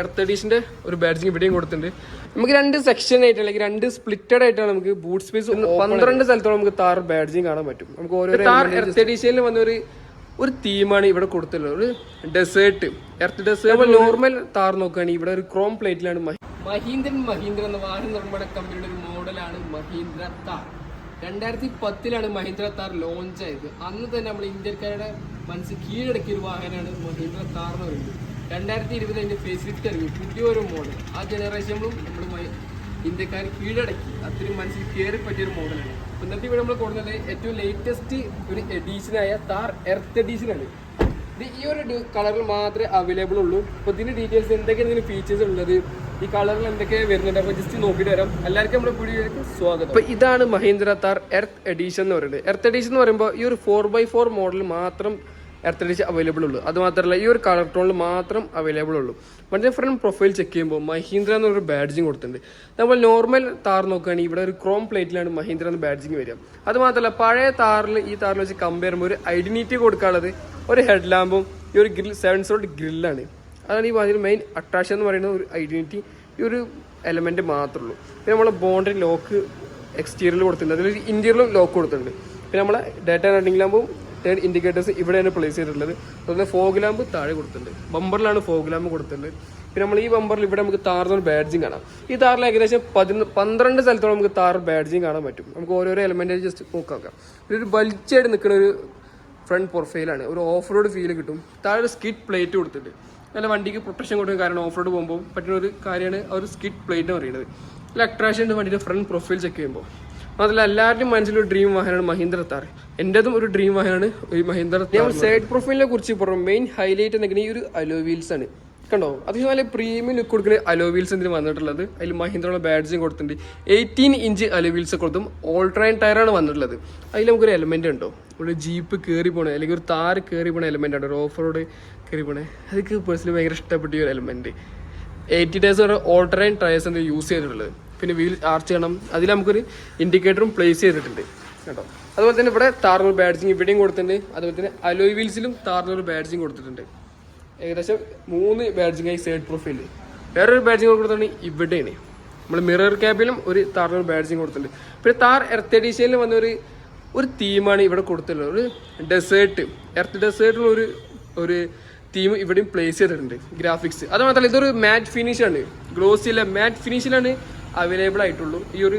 Earth എഡീഷന്റെ ഒരു badging ഇവിടെയും കൊടുത്തിട്ടുണ്ട്. നമുക്ക് രണ്ട് സെക്ഷൻ ആയിട്ട് അല്ലെങ്കിൽ രണ്ട് സ്പ്ലിറ്റഡ് ആയിട്ടാണ് നമുക്ക് ബൂട്ട് സ്പേസ് പന്ത്രണ്ട് സ്ഥലത്തോളം നമുക്ക് താർ ബാഡ്ജിങ് കാണാൻ പറ്റും. നമുക്ക് ഓരോ താർ എർത്ത് എഡീഷനിൽ വന്ന ഒരു ഒരു തീമാണ് ഇവിടെ കൊടുത്തുള്ളത് ഒരു desert earth desert normal Thar നോക്കുകയാണെങ്കിൽ ഇവിടെ ഒരു ക്രോം പ്ലേറ്റിലാണ് മഹീന്ദ്രൻ മഹീന്ദ്ര എന്ന വാഹന നിർമ്മാണ കമ്പനിയുടെ ഒരു മോഡലാണ് മഹീന്ദ്ര താർ രണ്ടായിരത്തി പത്തിലാണ് മഹീന്ദ്ര താർ ലോഞ്ച് ആയത്. അന്ന് തന്നെ നമ്മൾ ഇന്ത്യക്കാരുടെ മനസ്സിൽ കീഴടക്കിയ ഒരു വാഹനമാണ് മഹീന്ദ്ര താർ എന്ന് പറയുന്നത്. രണ്ടായിരത്തി ഇരുപത് അതിന്റെ ഫേസ് ലിഫ്റ്റ് ഇറങ്ങി മോഡൽ ആ ജനറേഷനിലും നമ്മൾ ഇന്ത്യക്കാർ കീഴടക്കി. അത്രയും മനസ്സിൽ കയറി പറ്റിയ ഒരു മോഡലാണ് അപ്പൊ ഇന്നത്തെ ഇവിടെ നമ്മൾ കൊടുക്കുന്നത് ഏറ്റവും ലേറ്റസ്റ്റ് ഒരു എഡീഷനായ താർ എർത്ത് എഡീഷനാണ് ഇത് ഈ ഒരു കളറിൽ മാത്രമേ അവൈലബിൾ ഉള്ളൂ. അപ്പോൾ ഇതിന്റെ ഡീറ്റെയിൽസ് എന്തൊക്കെയാണ് ഇതിന് ഫീച്ചേഴ്സ് ഉള്ളത്? ഈ കളറിൽ എന്തൊക്കെ വരുന്നുണ്ട്? അപ്പോൾ ജസ്റ്റ് നോക്കിയിട്ട് വരാം. എല്ലാവർക്കും നമ്മുടെ വീഡിയോയിലേക്ക് സ്വാഗതം. അപ്പോൾ ഇതാണ് മഹീന്ദ്ര താർ എർത്ത് എഡീഷൻ എന്ന് പറയുന്നത്. എർത്ത് എഡീഷൻ എന്ന് പറയുമ്പോൾ ഈ ഒരു ഫോർ ബൈ ഫോർ മോഡൽ മാത്രം എർത്ത് എഡീഷൻ അവൈലബിൾ ഉള്ളൂ. അത് മാത്രമല്ല ഈ ഒരു കളർ ടോണിൽ മാത്രം അവൈലബിൾ ഉള്ളൂ. ഞാൻ ഫ്രണ്ട് പ്രൊഫൈൽ ചെക്ക് ചെയ്യുമ്പോൾ മഹീന്ദ്ര എന്നൊരു ബാഡ്ജിങ് കൊടുത്തിട്ടുണ്ട്. നമ്മൾ നോർമൽ താർ നോക്കുകയാണെങ്കിൽ ഇവിടെ ഒരു ക്രോം പ്ലേറ്റിലാണ് മഹീന്ദ്ര എന്ന ബാഡ്ജിങ് വരിക. അത് മാത്രമല്ല പഴയ താറിൽ ഈ താറിൽ വെച്ച് കമ്പയർ ചെയ്യുമ്പോൾ ഒരു ഐഡന്റിറ്റി കൊടുക്കാനുള്ളത് ഒരു ഹെഡ് ലാമ്പും ഈ ഒരു ഗ്രിൽ സെവൻ സോൾട്ട് ഗ്രില്ലാണ് അതാണ് ഈ വാഹനത്തിൽ മെയിൻ അട്രാക്ഷൻ എന്ന് പറയുന്നത് ഒരു ഐഡന്റിറ്റി ഈ ഒരു എലമെന്റ് മാത്രമേ ഉള്ളൂ പിന്നെ നമ്മൾ ബോണ്ടറി ലോക്ക് എക്സ്റ്റീരിയറിൽ കൊടുത്തിട്ടുണ്ട്. അതിലൊരു ഇന്റീരിയറിലും ലോക്ക് കൊടുത്തിട്ടുണ്ട്. പിന്നെ നമ്മളെ ഡേറ്റ റണ്ണിംഗ് ലാമ്പും ടേൺ ഇൻഡിക്കേറ്റേഴ്സ് ഇവിടെയാണ് പ്ലേസ് ചെയ്തിട്ടുള്ളത്. അതുപോലെ ഫോഗ് ലാമ്പ് താഴെ കൊടുത്തിട്ടുണ്ട്. ബമ്പറിലാണ് ഫോഗ് ലാമ്പ് കൊടുത്തിട്ടുണ്ട്. പിന്നെ നമ്മൾ ഈ ബമ്പറിൽ ഇവിടെ നമുക്ക് താറിന് ബാഡ്ജിങ് കാണാം. ഈ താറിൽ ഏകദേശം പതിനൊന്ന് പന്ത്രണ്ട് സ്ഥലത്തോളം നമുക്ക് താർ ബാഡ്ജിങ് കാണാൻ പറ്റും. നമുക്ക് ഓരോരോ എലമെന്റ് ജസ്റ്റ് നോക്കാം ഇതൊരു ബൾച്ചായിട്ട് നിൽക്കുന്ന ഒരു ഫ്രണ്ട് പ്രൊഫൈലാണ് ഒരു ഓഫ് റോഡ് ഫീൽ കിട്ടും. താഴെ ഒരു സ്കിഡ് പ്ലേറ്റ് കൊടുത്തിട്ട് നല്ല വണ്ടിക്ക് പ്രൊട്ടക്ഷൻ കൊടുക്കുന്ന കാരണം ഓഫ് റോഡ് പോകുമ്പോൾ പറ്റുന്ന ഒരു കാര്യമാണ് ആ ഒരു സ്കിഡ് പ്ലേറ്റ് എന്ന് പറയുന്നത്. നല്ല അട്രാക്ഷൻ ഉണ്ട് വണ്ടിയുടെ ഫ്രണ്ട് പ്രൊഫൈൽ ചെക്ക് ചെയ്യുമ്പോൾ മാത്രമല്ല എല്ലാവരുടെയും മനസ്സിലൊരു ഡ്രീം വാഹനമാണ് മഹീന്ദ്ര താർ എന്റെതും ഒരു ഡ്രീം വാഹനമാണ് ഒരു മഹീന്ദ്ര ഞാൻ സൈഡ് പ്രൊഫൈലിനെ കുറിച്ച് പറഞ്ഞു മെയിൻ ഹൈലൈറ്റ് എന്നൊക്കെ ഈ ഒരു അലോ വീൽസ് ആണ്. കണ്ടോ? അത്യാവശ്യം നല്ല പ്രീമിയം ലുക്ക് കൊടുക്കുന്ന അലോ വീൽസ് എന്തിനു വന്നിട്ടുള്ളത്. അതിൽ മഹീന്ദ്രയുടെ ബാഡ്സും കൊടുത്തിട്ടുണ്ട്. എയ്റ്റീൻ ഇഞ്ച് അലോ വീൽസ് കൊടുത്തും ഓൾട്രൈൻ ടയറാണ് വന്നിട്ടുള്ളത്. അതിൽ നമുക്കൊരു എലമെന്റ് ഉണ്ടോ? ഒരു ജീപ്പ് കയറി പോണേ അല്ലെങ്കിൽ ഒരു താർ കയറി പോണ എലമെന്റ് ആണ് ഒരു ഓഫ് റോഡ് കയറി പോണേ. അതൊക്കെ പേഴ്സണലി ഭയങ്കര ഇഷ്ടപ്പെട്ട ഒരു എലമെന്റ് എയ്റ്റി ഡേയ്സ് വരെ ഓൾട്ടറൈൻ ടയേഴ്സ് ആണ് യൂസ് ചെയ്തിട്ടുള്ളത്. പിന്നെ വീൽ ആർച്ച് ചെയ്യണം. അതിൽ നമുക്കൊരു ഇൻഡിക്കേറ്ററും പ്ലേസ് ചെയ്തിട്ടുണ്ട്. കേട്ടോ. അതുപോലെ തന്നെ ഇവിടെ താറിനൊരു ബാഡ്ജിങ് ഇവിടെയും കൊടുത്തിട്ടുണ്ട്. അതുപോലെ തന്നെ അലോയ് വീൽസിലും താറിനൊരു ബാഡ്ജിങ് കൊടുത്തിട്ടുണ്ട്. ഏകദേശം മൂന്ന് ബാഡ്ജിങ് ആയി സൈഡ് പ്രൊഫൈൽ വേറൊരു ബാഡ്ജിങ് കൊടുത്തിട്ടുണ്ട് ഇവിടെയാണ്. നമ്മൾ മിറർ ക്യാബിലും ഒരു താറിനൊരു ബാഡ്ജിങ് കൊടുത്തിട്ടുണ്ട്. പിന്നെ താർ എർത്ത് എഡീഷനിൽ വന്ന ഒരു ഒരു തീമാണ് ഇവിടെ കൊടുത്തിട്ടുള്ളത്. ഒരു ഡെസേർട്ട് എർത്ത് ഡെസേർട്ടിൽ ഒരു ഒരു തീം ഇവിടെയും പ്ലേസ് ചെയ്തിട്ടുണ്ട്. ഗ്രാഫിക്സ് അത് മാത്രമല്ല ഇതൊരു മാറ്റ് ഫിനിഷാണ് ഗ്ലോസില്ല മാറ്റ് ഫിനിഷിലാണ് അവൈലബിൾ ആയിട്ടുള്ളൂ ഈ ഒരു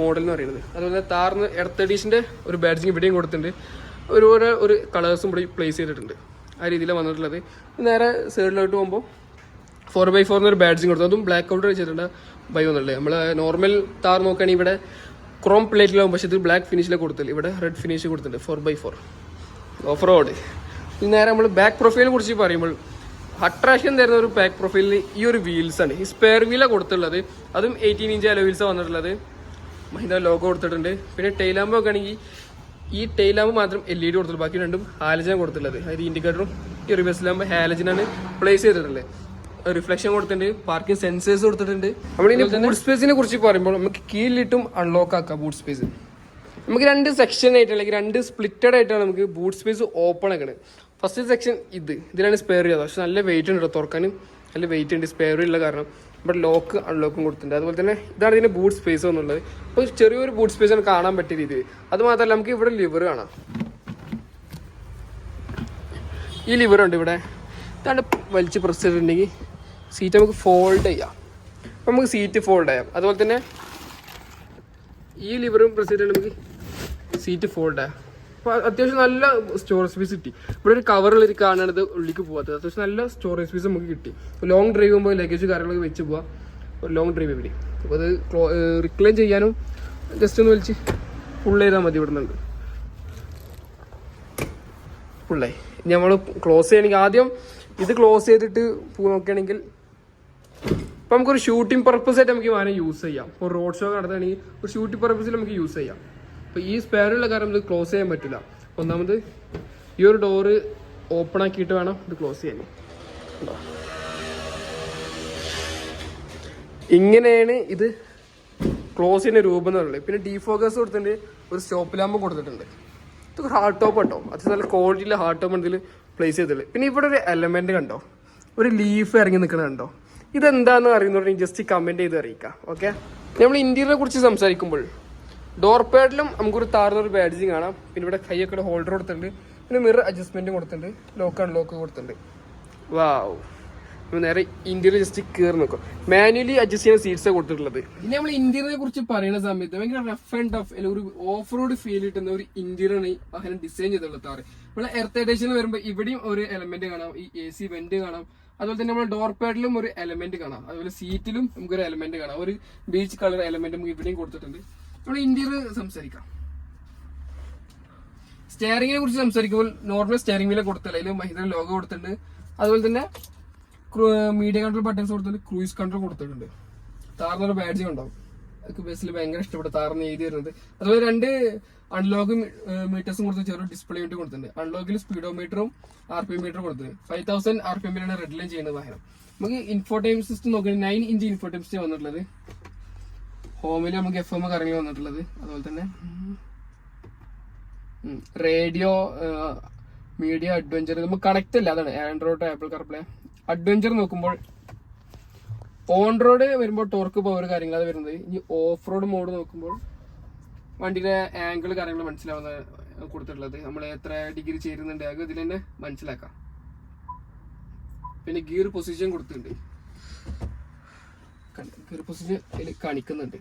മോഡൽ എന്ന് പറയുന്നത്. അതുപോലെ താറിന് എർത്ത് എഡീഷന്റെ ഒരു ബാഡ്ജിങ് ഇവിടെയും കൊടുത്തിട്ടുണ്ട്. ഒരു ഓരോ ഒരു കളേഴ്സും ഇവിടെ പ്ലേസ് ചെയ്തിട്ടുണ്ട്. ആ രീതിയിലാണ് വന്നിട്ടുള്ളത്. നേരെ സൈഡിലോട്ട് പോകുമ്പോൾ ഫോർ ബൈ ഫോറിന് ഒരു ബാഡ്ജിങ് കൊടുത്തു. അതും ബ്ലാക്ക് ഔട്ട് വെച്ചിട്ടുണ്ട്. ബൈ ഒന്നുള്ളത് നമ്മൾ നോർമൽ താർ നോക്കുകയാണെങ്കിൽ ഇവിടെ ക്രോം പ്ലേറ്റിലാവും പക്ഷേ ഇത് ബ്ലാക്ക് ഫിനിഷിലെ കൊടുത്തില്ല ഇവിടെ റെഡ് ഫിനിഷ് കൊടുത്തിട്ടുണ്ട്. Four by four off road നേരെ നമ്മൾ ബാക്ക് പ്രൊഫൈലിനെ കുറിച്ച് പറയുമ്പോൾ അട്രാക്ഷൻ തരുന്ന ഒരു പാക്ക് പ്രൊഫൈലിൽ ഈ ഒരു വീൽസ് ആണ്. ഈ സ്പെയർ വീലാണ് കൊടുത്തുള്ളത് അതും എയ്റ്റീൻ ഇഞ്ച് അല വീൽസ് വന്നിട്ടുള്ളത്. മഹിന്ദ്ര ലോഗോ കൊടുത്തിട്ടുണ്ട്. പിന്നെ ടൈലാമ്പ് ഒക്കെ ആണെങ്കിൽ ഈ ടൈലാമ്പ് മാത്രം എൽ ഇ ഡി കൊടുത്തിട്ടുള്ളൂ. ബാക്കി രണ്ടും ഹാലജൻ കൊടുത്തിട്ടുള്ളത്. അതായത് ഇൻഡിക്കേറ്ററും ഈ റിവേഴ്സ് ലാമ്പ് ഹാലജനാണ് പ്ലേസ് ചെയ്തിട്ടുള്ളത്. റിഫ്ലക്ഷൻ കൊടുത്തിട്ടുണ്ട്. പാർക്കിംഗ് സെൻസേഴ്സ് കൊടുത്തിട്ടുണ്ട്. നമ്മൾ ഇനി ബൂട്ട് സ്പേസിനെ കുറിച്ച് പറയുമ്പോൾ നമുക്ക് കീഴിലിട്ടും അൺലോക്ക് ആക്കാം ബൂട്ട് സ്പേസ് നമുക്ക് രണ്ട് സെക്ഷൻ ആയിട്ട് അല്ലെങ്കിൽ രണ്ട് സ്പ്ലിറ്റഡ് ആയിട്ടാണ് നമുക്ക് ബൂട്ട് സ്പേസ് ഓപ്പൺ ആക്കണത്. ഫസ്റ്റ് സെക്ഷൻ ഇത്. ഇതിലാണ് സ്പെയർ ചെയ്തത്. പക്ഷെ നല്ല വെയിറ്റ് ഉണ്ട് കേട്ടോ തുറക്കാനും. നല്ല വെയിറ്റ് ഉണ്ട്. സ്പെയർ ഉള്ള കാരണം. ഇവിടെ ലോക്ക് അൺലോക്കും കൊടുത്തിട്ടുണ്ട്. അതുപോലെ തന്നെ ഇതാണ് ഇതിന്റെ ബൂട്ട് സ്പേസ് എന്നുള്ളത്. അപ്പോൾ ചെറിയൊരു ബൂട്ട് സ്പേസ് ആണ് കാണാൻ പറ്റിയ രീതിയിൽ. അത് മാത്രമല്ല നമുക്ക് ഇവിടെ ലിവർ കാണാം. ഈ ലിവർ ഉണ്ട് ഇവിടെ. ഇതാണ്ട് വലിച്ച് പ്രസ് ചെയ്തിട്ടുണ്ടെങ്കിൽ സീറ്റ് നമുക്ക് ഫോൾഡ് ചെയ്യാം. അപ്പം നമുക്ക് സീറ്റ് ഫോൾഡ് ചെയ്യാം. അതുപോലെ തന്നെ ഈ ലിവറും പ്രസ് ചെയ്തിട്ടുണ്ടെങ്കിൽ നമുക്ക് സീറ്റ് ഫോൾഡ് ചെയ്യാം. അത്യാവശ്യം നല്ല സ്റ്റോറേജ് സ്പേസ് കിട്ടി. ഇവിടെ ഒരു കവറിൽ ഇത് ഉള്ളിലേക്ക് പോകാത്തത് അത്യാവശ്യം നല്ല സ്റ്റോറേജ് സ്പേസ് നമുക്ക് കിട്ടി. ലോങ് ഡ്രൈവ് പോകുമ്പോൾ ലഗേജ് കാര്യങ്ങളൊക്കെ വെച്ച് പോവാം. ഒരു ലോങ് ഡ്രൈവ് ഇവിടെ. അപ്പോൾ അത് റിക്ലൈൻ ചെയ്യാനും ജസ്റ്റ് ഒന്ന് വലിച്ച് ഫുൾ ചെയ്താൽ മതി ഇവിടെ നിന്ന് ഫുള്ളായി ഇനി നമ്മൾ ക്ലോസ് ചെയ്യണമെങ്കിൽ ആദ്യം ഇത് ക്ലോസ് ചെയ്തിട്ട് പോ- നോക്കുകയാണെങ്കിൽ ഇപ്പം നമുക്കൊരു ഷൂട്ടിംഗ് പർപ്പസ് ആയിട്ട് നമുക്ക് വേണമെങ്കിൽ യൂസ് ചെയ്യാം. ഇപ്പോൾ റോഡ് ഷോ നടത്തുകയാണെങ്കിൽ ഒരു ഷൂട്ടിംഗ് പർപ്പസിൽ നമുക്ക് യൂസ് ചെയ്യാം. അപ്പോൾ ഈ സ്പെയറുള്ള കാരണം ഇത് ക്ലോസ് ചെയ്യാൻ പറ്റില്ല. ഒന്നാമത് ഈ ഒരു ഡോറ് ഓപ്പൺ ആക്കിയിട്ട് വേണം ഇത് ക്ലോസ് ചെയ്യാൻ? ഇങ്ങനെയാണ് ഇത് ക്ലോസ് ചെയ്യുന്ന രൂപം എന്ന് പറയുന്നത്. പിന്നെ ഡീഫോക്കസ് കൊടുത്തിട്ടുണ്ട് ഒരു സ്റ്റോപ്പ് ലാമ്പ് കൊടുത്തിട്ടുണ്ട്. ഇത് ഹാർഡ് ടോപ്പ് കണ്ടോ അത് നല്ല ക്വാളിറ്റിയിലെ ഹാർഡ് ടോപ്പ് ഇതിൽ പ്ലേസ് ചെയ്തിട്ടുള്ളത്. പിന്നെ ഇവിടെ ഒരു എലമെന്റ് കണ്ടോ? ഒരു ലീഫ് ഇറങ്ങി നിൽക്കുന്നത് കണ്ടോ? ഇതെന്താന്ന് അറിയുന്നുണ്ടെങ്കിൽ ജസ്റ്റ് കമന്റ് ചെയ്ത് അറിയിക്കാം. ഓക്കെ നമ്മൾ ഇന്റീരിയറെ കുറിച്ച് സംസാരിക്കുമ്പോൾ ഡോർ പാഡിലും നമുക്കൊരു താർന്നൊരു ബാഡ്ജിങ് കാണാം. പിന്നെ ഇവിടെ കൈയൊക്കെ ഹോൾഡർ കൊടുത്തിട്ടുണ്ട്. പിന്നെ മിറർ അഡ്ജസ്റ്റ്മെന്റ് കൊടുത്തിട്ടുണ്ട്. ലോക്ക് അൺലോക്ക് കൊടുത്തിട്ടുണ്ട്. വാവ് നേരെ ഇന്ത്യയിൽ ജസ്റ്റ് കയറി നോക്കും മാനുവലി അഡ്ജസ്റ്റ് ചെയ്യുന്ന സീറ്റ്സ് കൊടുത്തിട്ടുള്ളത്. ഇനി നമ്മൾ ഇന്ത്യയെ കുറിച്ച് പറയുന്ന സമയത്ത് ഭയങ്കര റഫ് ആൻഡ് ടഫ് അല്ലെങ്കിൽ ഒരു ഓഫ് റോഡ് ഫീൽ കിട്ടുന്ന ഒരു ഇന്ത്യയിലാണ് ഈ വാഹനം ഡിസൈൻ ചെയ്തിട്ടുള്ളത് താറ് നമ്മളെ എർത്ത് എഡേഷൻ വരുമ്പോൾ ഇവിടെയും ഒരു എലമെന്റ് കാണാം. ഈ എ സി വെന്റ് കാണാം. അതുപോലെ തന്നെ നമ്മൾ ഡോർ പാഡിലും ഒരു എലമെന്റ് കാണാം. അതുപോലെ സീറ്റിലും നമുക്കൊരു എലമെന്റ് കാണാം. ഒരു ബീച്ച് കളർ എലമെന്റ് നമുക്ക് ഇവിടെയും കൊടുത്തിട്ടുണ്ട്. നമ്മൾ ഇന്ത്യയിൽ സംസാരിക്കാം. സ്റ്റെയറിങ്ങിനെ കുറിച്ച് സംസാരിക്കുമ്പോൾ നോർമൽ സ്റ്റിയറിംഗ് വില കൊടുത്തില്ല. അതിൽ മഹിന്ദ്ര ലോഗോ കൊടുത്തിട്ടുണ്ട്. അതുപോലെ തന്നെ മീഡിയ കൺട്രോൾ ബട്ടൺസ് കൊടുത്തിട്ടുണ്ട്. ക്രൂയിസ് കൺട്രോൾ കൊടുത്തിട്ടുണ്ട്. താറിനൊരു ബാഡ്ജ് ഉണ്ടാവും. അതൊക്കെ ബസ്സിൽ ഭയങ്കര ഇഷ്ടപ്പെട്ട താറിന് എഴുതി വരുന്നത് അതുപോലെ രണ്ട് അൺലോക്ക് മീറ്റേഴ്സും കൊടുത്ത് ചെറിയ ഡിസ്പ്ലേ യൂണിറ്റ് കൊടുത്തിട്ടുണ്ട് അൺലോക്കിൽ സ്പീഡോ മീറ്ററും ആർ പി മീറ്ററും കൊടുത്തിട്ടുണ്ട് ഫൈവ് തൗസൻഡ് ആർ പി എമ്മിലാണ് റെഡ് ലൈൻ ചെയ്യുന്ന വാഹനം നമുക്ക് ഇൻഫോർട്ടൈം സിസ്റ്റം നോക്കുകയാണെങ്കിൽ നയൻ ഇഞ്ച് ഇൻഫോർട്ടൈം സിസ്റ്റം വന്നിട്ടുള്ളത്. ഹോമിൽ നമുക്ക് എഫ് എം കറങ്ങി വന്നിട്ടുള്ളത്. അതുപോലെ തന്നെ റേഡിയോ മീഡിയ അഡ്വഞ്ചർ നമുക്ക് കണക്ട് അല്ല? അതാണ് ആൻഡ്രോയിഡ് ആപ്പിൾ കാർപ്ലേ അഡ്വഞ്ചർ നോക്കുമ്പോൾ ഓൺ റോഡ് വരുമ്പോൾ ടോർക്ക് പവർ കാര്യങ്ങളാണ് വരുന്നത്. ഇനി ഓഫ് റോഡ് മോഡ് നോക്കുമ്പോൾ വണ്ടിയുടെ ആംഗിൾ കാര്യങ്ങൾ മനസ്സിലാവുന്ന കൊടുത്തിട്ടുള്ളത്. നമ്മൾ എത്ര ഡിഗ്രി ചേരുന്നുണ്ട് അത് ഇതിൽ തന്നെ മനസ്സിലാക്കാം. പിന്നെ ഗിയർ പൊസിഷൻ കൊടുത്തിട്ടുണ്ട്. ഗിയർ പൊസിഷൻ കാണിക്കുന്നുണ്ട്.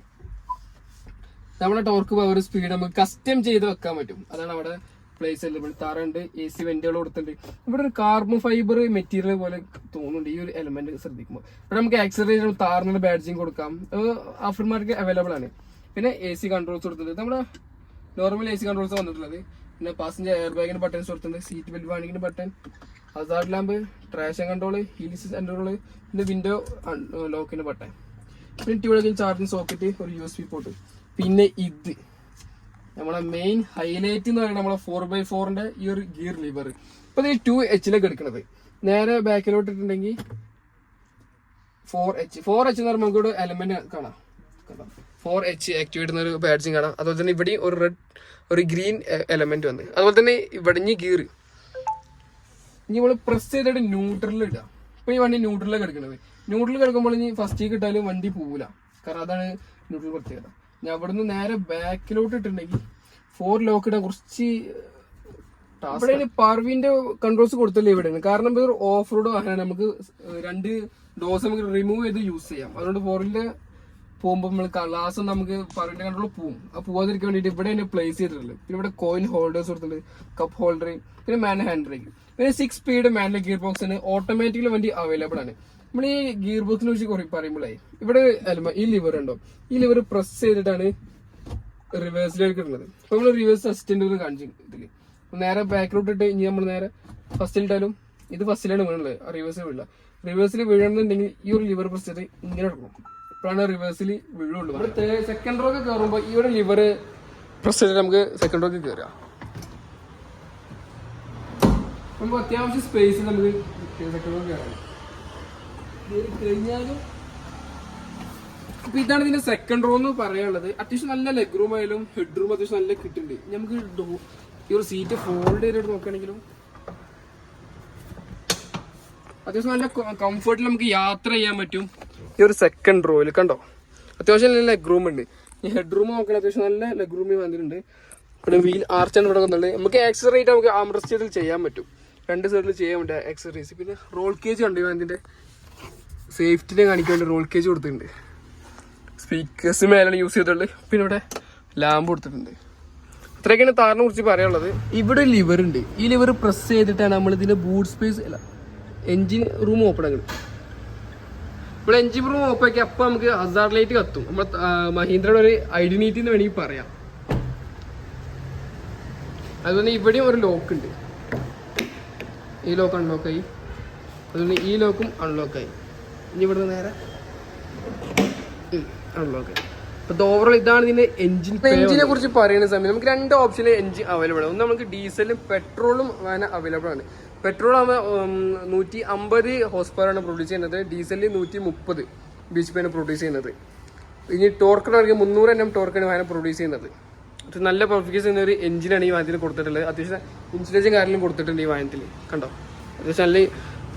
നമ്മുടെ ടോർക്ക് പവർ സ്പീഡ് നമുക്ക് കസ്റ്റം ചെയ്ത് വെക്കാൻ പറ്റും. അതാണ് അവിടെ പ്ലേസ് അവൈലബിൾ താറുണ്ട് എ സി വെന്റുകൾ കൊടുത്തിട്ടുണ്ട്. ഇവിടെ ഒരു കാർബൺ ഫൈബർ മെറ്റീരിയൽ പോലെ തോന്നുന്നുണ്ട്. ഈ ഒരു എലമെന്റ് ശ്രദ്ധിക്കുമ്പോൾ. ഇവിടെ നമുക്ക് ആക്സറേറ്റർ താറിനുള്ള ബാഡ്ജിങ് കൊടുക്കാം. ആഫ്റ്റർ മാർക്കറ്റ് അവൈലബിൾ ആണ്. പിന്നെ എ സി കൺട്രോൾസ് കൊടുത്തിട്ടുണ്ട്. നമ്മുടെ നോർമൽ എ സി കൺട്രോൾസ് വന്നിട്ടുള്ളത്. പിന്നെ പാസഞ്ചർ എയർ ബാഗിന് ബട്ടൺസ് കൊടുത്തിട്ടുണ്ട്. Seat belt വാണിങ്ങിന് button hazard lamp traction control hills control പിന്നെ വിൻഡോ ലോക്കിന് ബട്ടൺ പിന്നെ ട്യൂബിൾ ചാർജിങ് സോക്കറ്റ് ഒരു യു എസ് ബി പോർട്ട് പിന്നെ ഇത്. നമ്മളെ മെയിൻ ഹൈലൈറ്റ് എന്ന് പറയുന്നത് നമ്മളെ ഫോർ ബൈ ഫോറിന്റെ ഈ ഒരു ഗിയർ ലിവർ ഇപ്പൊ ഈ ടു എച്ചിലേക്ക് എടുക്കണത്. നേരെ ബാക്കിലോട്ട് ഇട്ടുണ്ടെങ്കിൽ ഫോർ എച്ച് ഫോർ എച്ച് എന്ന് പറയുമ്പോൾ നമുക്കൊരു എലമെന്റ് കാണാം. ഫോർ എച്ച് ആക്ടിവേറ്റ് ചെയ്യുന്ന ഒരു ബാഡ്ജിങ് കാണാം. അതുപോലെ തന്നെ ഇവിടെ ഒരു റെഡ് ഒരു ഗ്രീൻ എലമെന്റ് വന്ന്. അതുപോലെ തന്നെ ഇവിടെ ഗിയർ ഇനി നമ്മൾ പ്രസ് ചെയ്തിട്ട് ന്യൂട്രലിൽ ഇടാം. ഇപ്പൊ ഈ വണ്ടി ന്യൂട്രലിൽ കിടക്കണത്. ന്യൂട്രൽ കിടക്കുമ്പോൾ ഇനി ഫസ്റ്റ് കിട്ടാലും വണ്ടി പോവില്ല കാരണം അതാണ് ന്യൂട്രൽ പ്രത്യേകത. ഞാൻ അവിടുന്ന് നേരെ ബാക്കിലോട്ട് ഇട്ടിട്ടുണ്ടെങ്കിൽ ഫോർ ലോക്ക് ഇടാൻ കുറച്ച് ഇവിടെ പർവിന്റെ കൺട്രോൾസ് കൊടുത്തല്ലേ ഇവിടെ കാരണം ഓഫ് റോഡ് വാഹനമാണ്. നമുക്ക് രണ്ട് ഡോസ് നമുക്ക് റിമൂവ് ചെയ്ത് യൂസ് ചെയ്യാം. അതുകൊണ്ട് ഫോറിന്റെ പോകുമ്പോൾ നമ്മൾ ഗ്ലാസ് നമുക്ക് പാർവിന്റെ കണ്ടുള്ള പോവും. ആ പോവാതിരിക്കാൻ വേണ്ടിയിട്ട് ഇവിടെ തന്നെ പ്ലേസ് ചെയ്തിട്ടുള്ളത് പിന്നെ ഇവിടെ കോയിൻ ഹോൾഡേഴ്സ് കൊടുത്തിട്ടുണ്ട്. കപ്പ് ഹോൾഡർ പിന്നെ മാൻ ഹാൻഡ് പിന്നെ സിക്സ് സ്പീഡ് മാനുവൽ ഗിയർ ബോക്സിന് ഓട്ടോമാറ്റിക്കലി വണ്ടി അവൈലബിൾ ആണ്. നമ്മൾ ഈ ഗിയർ ബോക്സിനെ കുറിച്ച് കുറെ പറയുമ്പോഴേ ഇവിടെ ഈ ലിവർ ഉണ്ടോ? ഈ ലിവർ പ്രസ് ചെയ്തിട്ടാണ് റിവേഴ്സിലേക്ക് ഉള്ളത് അപ്പോൾ നമ്മൾ റിവേഴ്സ് അസിസ്റ്റന്റ് കാണിച്ചു ഇതിൽ. നേരെ ബാക്കിലോട്ട് ഇട്ട് ഇനി നമ്മൾ നേരെ ഫസ്റ്റിൽ ഇട്ടാലും ഇത് ഫസ്റ്റിലാണ് വീണുള്ളത് റിവേഴ്സിൽ വീഴില്ല റിവേഴ്സിൽ വീഴണമെന്നുണ്ടെങ്കിൽ ഈ ഒരു ലിവർ പ്രസ് ചെയ്ത് ഇങ്ങനെ എടുക്കണം. അപ്പോഴാണ് റിവേഴ്സിൽ വീഴുള്ളൂ. സെക്കൻഡ് റോക്ക് കയറുമ്പോൾ ഈ ഒരു ലിവർ പ്രസ് ചെയ്തിട്ട് നമുക്ക് സെക്കൻഡ് റോക്ക് കയറാം നമുക്ക് അത്യാവശ്യം സ്പേസ് നമുക്ക് സെക്കൻഡ് റോക്ക് കയറാം കഴിഞ്ഞാലും അപ്പൊ ഇതാണ് ഇതിന്റെ സെക്കൻഡ് റോ എന്ന് പറയാനുള്ളത്. അത്യാവശ്യം നല്ല ലെഗ് റൂം ആയാലും ഹെഡ് റൂം അത്യാവശ്യം നല്ല കിട്ടുന്നുണ്ട് നമുക്ക് ഈ ഒരു സീറ്റ് ഫോൾഡ് ചെയ്തിട്ട് നോക്കുകയാണെങ്കിലും അത്യാവശ്യം നല്ല കംഫർട്ടിൽ നമുക്ക് യാത്ര ചെയ്യാൻ പറ്റും. ഈ ഒരു സെക്കൻഡ് റോയിൽ കണ്ടോ? അത്യാവശ്യം നല്ല ലെഗ് റൂം ഉണ്ട്. ഈ ഹെഡ് റൂം നോക്കണം അത്യാവശ്യം നല്ല ലെഗ് റൂമിൽ വന്നിട്ടുണ്ട്. പിന്നെ വീൽ ആർച്ചാണ് ഇവിടെ വന്നിട്ടുണ്ട് നമുക്ക് എക്സറേറ്റ് നമുക്ക് ആംറസ്റ്റേറ്റിൽ ചെയ്യാൻ പറ്റും. രണ്ട് സൈഡിൽ ചെയ്യാൻ പറ്റും ആക്സറീസ് പിന്നെ റോൾ കേജ് ഉണ്ട് ഇതിന്റെ സേഫ്റ്റിനെ കാണിക്കാൻ വേണ്ടി റോൾ കേജ് കൊടുത്തിട്ടുണ്ട്. സ്പീക്കേഴ്സ് മേലാണ് യൂസ് ചെയ്തിട്ടുള്ളത്. പിന്നെ ഇവിടെ ലാമ്പ് കൊടുത്തിട്ടുണ്ട്. ഇത്രയൊക്കെയാണ് താറിനെ കുറിച്ച് പറയാനുള്ളത്. ഇവിടെ ലിവർ ഉണ്ട്. ഈ ലിവർ പ്രസ് ചെയ്തിട്ടാണ് നമ്മൾ ഇതിന്റെ ബൂട്ട് സ്പേസ് അല്ല എഞ്ചിൻ റൂം ഓപ്പൺ ആക്കുന്നത് ഇവിടെ എഞ്ചിൻ റൂം ഓപ്പ് ആക്കി അപ്പം നമുക്ക് ഹസാർ ലൈറ്റ് കത്തും. നമ്മൾ മഹീന്ദ്രയുടെ ഒരു ഐഡന്റിറ്റി എന്ന് വേണമെങ്കിൽ പറയാം. അതുപോലെ ഇവിടെയും ഒരു ലോക്ക് ഉണ്ട്. ഈ ലോക്ക് അൺലോക്ക് ആയി. അതുപോലെ ഈ ലോക്കും അൺലോക്ക് ആയി. ഇനി ഇവിടുന്ന് നേരെ അൺലോക്ക് അപ്പോൾ ഓവറോൾ ഇതാണ് ഇതിന്റെ എഞ്ചിൻ എഞ്ചിനെ കുറിച്ച് പറയുന്ന സമയത്ത് നമുക്ക് രണ്ട് ഓപ്ഷനിൽ എഞ്ചിൻ അവൈലബിൾ ആണ്. ഒന്ന് നമുക്ക് ഡീസലും പെട്രോളും വേണം അവൈലബിൾ ആണ്. പെട്രോൾ ആകുമ്പോൾ നൂറ്റി അമ്പത് ഹോസ് പവർ ആണ് പ്രൊഡ്യൂസ് ചെയ്യുന്നത്. ഡീസലിൽ നൂറ്റി മുപ്പത് ബീച്ച് പ്രൊഡ്യൂസ് ചെയ്യുന്നത്. ഇനി ടോർക്കിനാണെങ്കിൽ മുന്നൂറ് എണ്ണം ടോർക്കാണ് വാഹനം പ്രൊഡ്യൂസ് ചെയ്യുന്നത്. നല്ല പെർഫിക്കൻസ് ചെയ്യുന്ന ഒരു എഞ്ചിനാണ് ഈ വാഹനത്തിൽ കൊടുത്തിട്ടുള്ളത്. അത്യാവശ്യം ഇൻസുലേഷൻ കാര്യങ്ങളും കൊടുത്തിട്ടുണ്ട് ഈ വാഹനത്തിൽ. കണ്ടോ? അത്യാവശ്യം നല്ല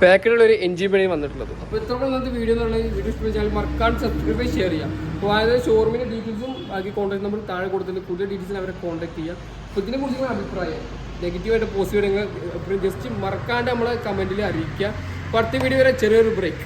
പാക്കറ്റുള്ള ഒരു എൻജിൻ പണി വന്നിട്ടുള്ളത്. അപ്പോൾ ഇത്ര ഇന്നത്തെ വീഡിയോ എന്ന് പറഞ്ഞാൽ വീഡിയോ ഇഷ്ടപ്പെട്ടാൽ മറക്കാൻ സബ്സ്ക്രൈബ് ഷെയർ ചെയ്യാം. അപ്പോൾ അതായത് ഷോറൂമിന്റെ ഡീറ്റെയിൽസും ബാക്കി കോൺടാക്ട് നമ്മൾ താഴെ കൊടുത്തിട്ടുണ്ട് കൂടുതൽ ഡീറ്റെയിൽസ് അവരെ കോൺടാക്ട് ചെയ്യുക അപ്പോൾ നിങ്ങളുടെ അഭിപ്രായം? നെഗറ്റീവായിട്ട് പോസിറ്റീവ് നിങ്ങൾ എപ്പോഴും ജസ്റ്റ് മറക്കാണ്ട് നമ്മളെ കമന്റിൽ അറിയിക്കുക. അപ്പോൾ അടുത്ത വീഡിയോ വരെ ചെറിയൊരു ബ്രേക്ക്